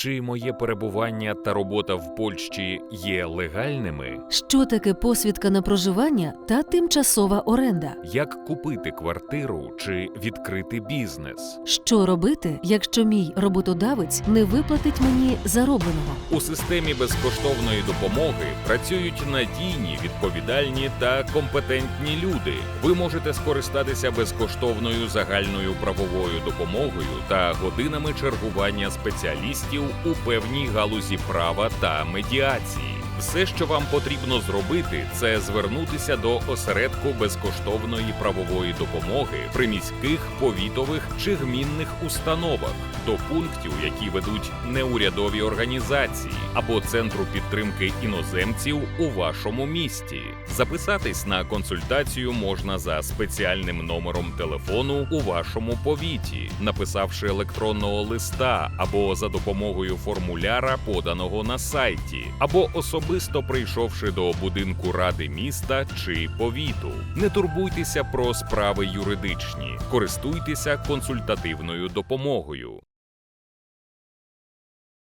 Чи моє перебування та робота в Польщі є легальними? Що таке посвідка на проживання та тимчасова оренда? Як купити квартиру чи відкрити бізнес? Що робити, якщо мій роботодавець не виплатить мені заробленого? У системі безкоштовної допомоги працюють надійні, відповідальні та компетентні люди. Ви можете скористатися безкоштовною загальною правовою допомогою та годинами чергування спеціалістів у певній галузі права та медіації. Все, що вам потрібно зробити, це звернутися до осередку безкоштовної правової допомоги при міських, повітових чи гмінних установах, до пунктів, які ведуть неурядові організації або центру підтримки іноземців у вашому місті. Записатись на консультацію можна за спеціальним номером телефону у вашому повіті, написавши електронного листа або за допомогою формуляра, поданого на сайті, або особисто прийшовши до будинку ради міста чи повіту. Не турбуйтеся про справи юридичні, користуйтеся консультативною допомогою.